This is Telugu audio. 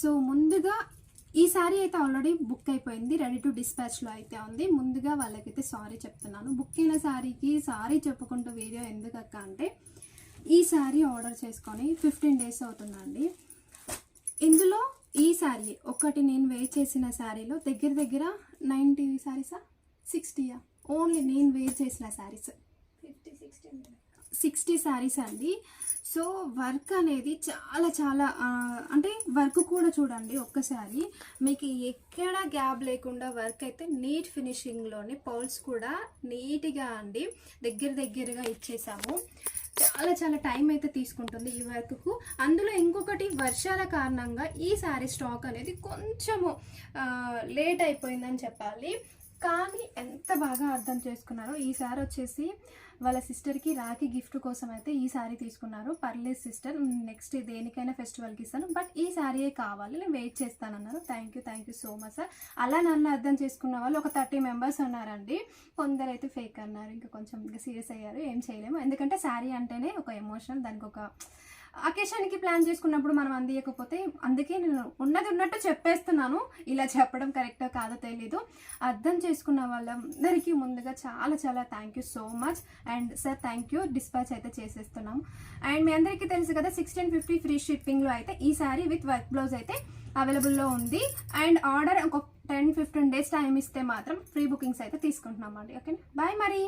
సో ముందుగా ఈ సారీ అయితే ఆల్రెడీ బుక్ అయిపోయింది రెడీ టు డిస్పాచ్లో అయితే ఉంది. ముందుగా వాళ్ళకైతే సారీ చెప్తున్నాను. బుక్ అయిన సారీకి సారీ చెప్పుకుంటూ వీడియో ఎందుకు అక్క అంటే ఈ సారీ ఆర్డర్ చేసుకొని ఫిఫ్టీన్ డేస్ అవుతుందండి. ఇందులో ఈ శారీ ఒకటి నేను వేర్ చేసిన శారీలో దగ్గర దగ్గర నైంటీ శారీసా సిక్స్టీయా ఓన్లీ నేను వేర్ చేసిన saris fifty sixty sixty saris అండి. సో వర్క్ అనేది చాలా చాలా అంటే వర్క్ కూడా చూడండి ఒక్కసారి. మీకు ఎక్కడ గ్యాప్ లేకుండా వర్క్ అయితే నీట్ ఫినిషింగ్లోనే పౌల్స్ కూడా నీట్గా అండి దగ్గర దగ్గరగా ఇచ్చేసాము. చాలా చాలా టైం అయితే తీసుకుంటుంది ఈ వర్క్కు అందులో ఇంకొకటి వర్షాల కారణంగా ఈ శారీ స్టాక్ అనేది కొంచెము లేట్ అయిపోయిందని చెప్పాలి. కానీ ఎంత బాగా అర్థం చేసుకున్నారో ఈ సారీ వచ్చేసి వాళ్ళ సిస్టర్కి రాఖీ గిఫ్ట్ కోసం అయితే ఈ శారీ తీసుకున్నారు. పర్లేదు సిస్టర్ నెక్స్ట్ దేనికైనా ఫెస్టివల్కి ఇస్తాను. బట్ ఈ శారీయే కావాలి నేను వెయిట్ చేస్తానన్నారు. Thank you thank you so much sir. అలా నన్ను అర్థం చేసుకున్న వాళ్ళు ఒక థర్టీ మెంబర్స్ ఉన్నారండి. కొందరు అయితే ఫేక్ అన్నారు ఇంకా కొంచెం ఇంకా సీరియస్ అయ్యారు. ఏం చేయలేము. ఎందుకంటే శారీ అంటేనే ఒక ఎమోషనల్ దానికి ఒక అకేషన్కి ప్లాన్ చేసుకున్నప్పుడు మనం అందియకపోతే అందుకే నేను ఉన్నది ఉన్నట్టు చెప్పేస్తున్నాను. ఇలా చెప్పడం కరెక్టో కాదో తెలీదు. అర్థం చేసుకున్న వాళ్ళందరికీ ముందుగా చాలా చాలా thank you so much and sir thank you dispatch అయితే చేసేస్తున్నాం. అండ్ మీ అందరికీ తెలుసు కదా సిక్స్టీన్ ఫిఫ్టీ ఫ్రీ షిప్పింగ్లో అయితే ఈ సారీ విత్ వర్క్ బ్లౌజ్ అయితే అవైలబుల్లో ఉంది. అండ్ ఆర్డర్ ఒక టెన్ ఫిఫ్టీన్ డేస్ టైం ఇస్తే మాత్రం ఫ్రీ బుకింగ్స్ అయితే తీసుకుంటున్నాం అండి. ఓకే బాయ్ మరి